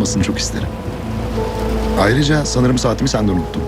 olmasını çok isterim. Ayrıca sanırım saatimi sen de unuttun.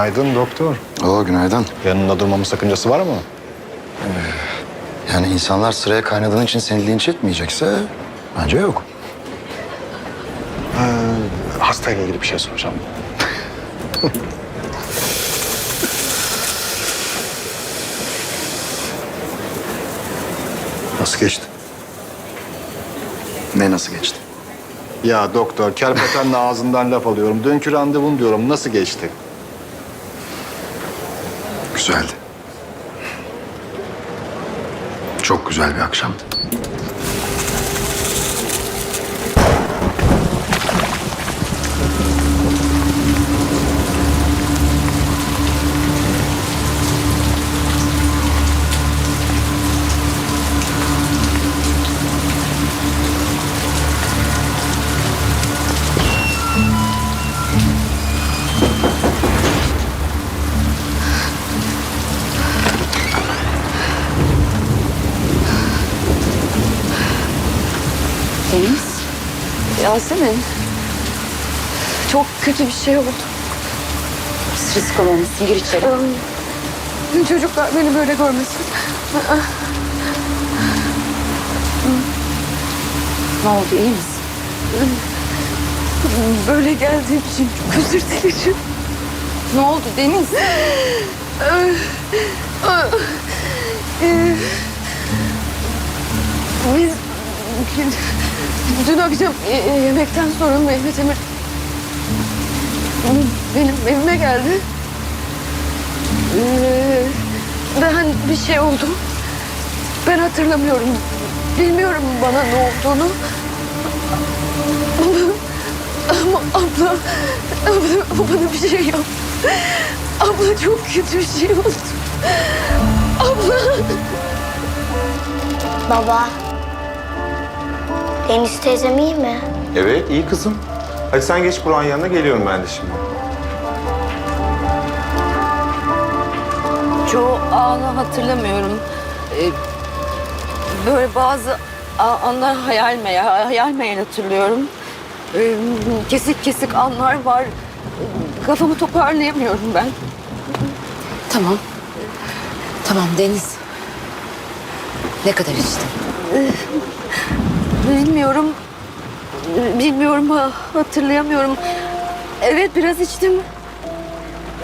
Günaydın doktor. Oo günaydın. Yanında durmamın sakıncası var mı? Yani insanlar sıraya kaynadığın için seni linç etmeyecekse bence yok. Hastayla ilgili bir şey soracağım. Nasıl geçti? Ne nasıl geçti? Ya doktor, kerpetenle ağzından laf alıyorum. Dünkü randevun diyorum. Nasıl geçti? Güzeldi. Çok güzel bir akşamdı. Deniz. Yasemin. Çok kötü bir şey oldu. Risk alınmışsın. Gir içeri. Çocuklar beni böyle görmesin. Ne oldu? iyi misin? Böyle geldiğim için çok özür dilerim. Ne oldu Deniz? Biz dün akşam e- e, yemekten sonra Mehmet Emir benim evime geldi. Ee, Ben bir şey oldu. Ben hatırlamıyorum. bilmiyorum bana ne olduğunu. Ama, abla, abla bana bir şey yap. Abla çok kötü bir şey oldu. Abla. Baba. Deniz teyzem iyi mi? Evet, iyi kızım. Hadi sen geç Burak'ın yanına, geliyorum ben de şimdi. Çoğu anı hatırlamıyorum. Ee, böyle bazı a- anlar hayal meyal, hayal meyal hatırlıyorum. Ee, kesik kesik anlar var. Kafamı toparlayamıyorum ben. Tamam. Tamam Deniz. Ne kadar içtin? Bilmiyorum. Bilmiyorum, ha- hatırlayamıyorum. Evet biraz içtim.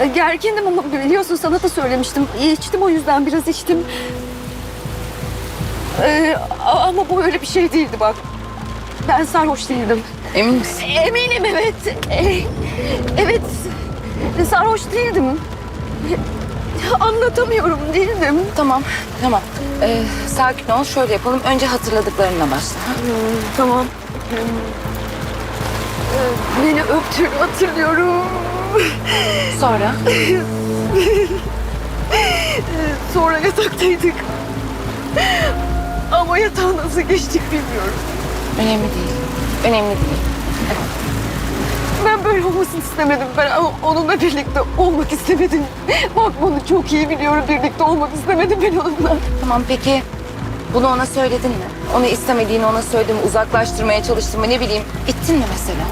Ee, Gergindim ama biliyorsun sana da söylemiştim. İçtim o yüzden biraz içtim. Ee, ama bu öyle bir şey değildi bak. Ben sarhoş değildim. Emin misin? Eminim evet. E, evet. Sarhoş değildim. Anlatamıyorum değildim. Tamam, tamam. Ee, sakin ol, şöyle yapalım. Önce hatırladıklarınla başla. ha? Tamam. Ee, Beni öptüğünü hatırlıyorum. Sonra? Sonra yataktaydık. Ama yatağa nasıl geçtik bilmiyorum. Önemli değil. Önemli değil. Ben böyle olmasını istemedim. Ben onunla birlikte olmak istemedim. Bak bunu çok iyi biliyorum. Birlikte olmak istemedim ben onunla. Tamam peki bunu ona söyledin mi? Onu istemediğini ona söyledin mi? Uzaklaştırmaya çalıştın mı? Ne bileyim ittin mi mesela?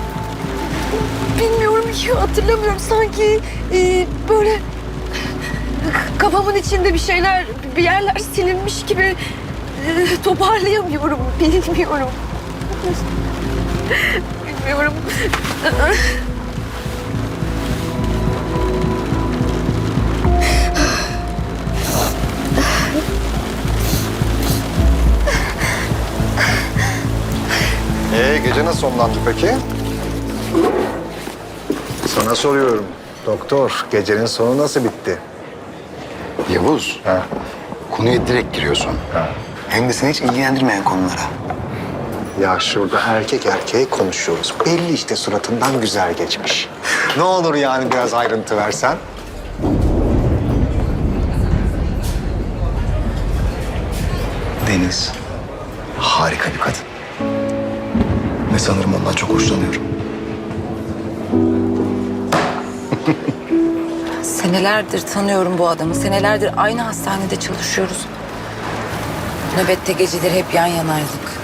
Bilmiyorum ki hatırlamıyorum. Sanki e, böyle kafamın içinde bir şeyler, bir yerler silinmiş gibi e, toparlayamıyorum. Bilmiyorum. Bilmiyorum. Ee, gece nasıl sonlandı peki? Sana soruyorum. Doktor, gecenin sonu nasıl bitti? Yavuz, Ha. konuya direkt giriyorsun. Hem de seni hiç ilgilendirmeyen konulara. Ya şurada erkek erkeğe konuşuyoruz. Belli işte suratından güzel geçmiş. Ne olur yani biraz ayrıntı versen. Deniz, harika bir kadın. Ve sanırım ondan çok hoşlanıyorum. Senelerdir tanıyorum bu adamı. Senelerdir aynı hastanede çalışıyoruz. Nöbette geceleri hep yan yanaydık.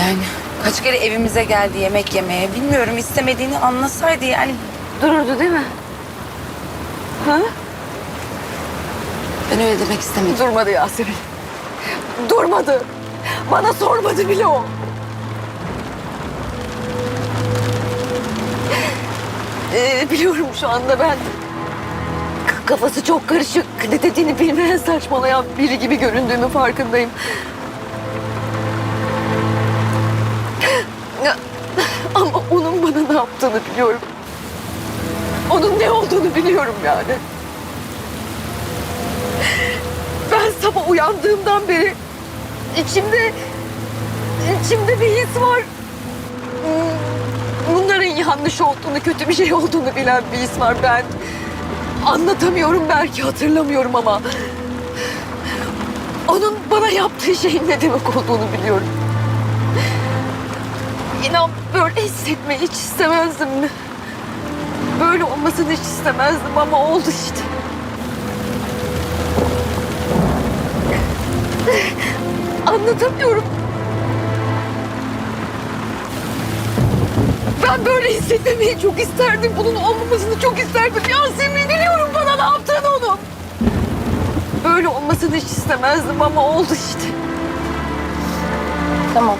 Yani kaç kere evimize geldi yemek yemeye. Bilmiyorum istemediğini anlasaydı yani Dururdu değil mi? Ha? ben öyle demek istemedim. Durmadı Yasemin. Durmadı. Bana sormadı bile o. Ee, biliyorum şu anda ben kafası çok karışık, ne dediğini bilmeyen saçmalayan biri gibi göründüğümü farkındayım. Bana ne yaptığını biliyorum. Onun ne olduğunu biliyorum yani. Ben sabah uyandığımdan beri içimde içimde bir his var. Bunların yanlış olduğunu, kötü bir şey olduğunu bilen bir his var. Ben anlatamıyorum belki hatırlamıyorum ama onun bana yaptığı şeyin ne demek olduğunu biliyorum. İnan böyle hissetmeyi hiç istemezdim. Böyle olmasını hiç istemezdim ama oldu işte. Anlatamıyorum. Ben böyle hissetmemeyi çok isterdim. Bunun olmamasını çok isterdim. Yasemin biliyorum bana ne yaptığını onun. Böyle olmasını hiç istemezdim ama oldu işte. Tamam.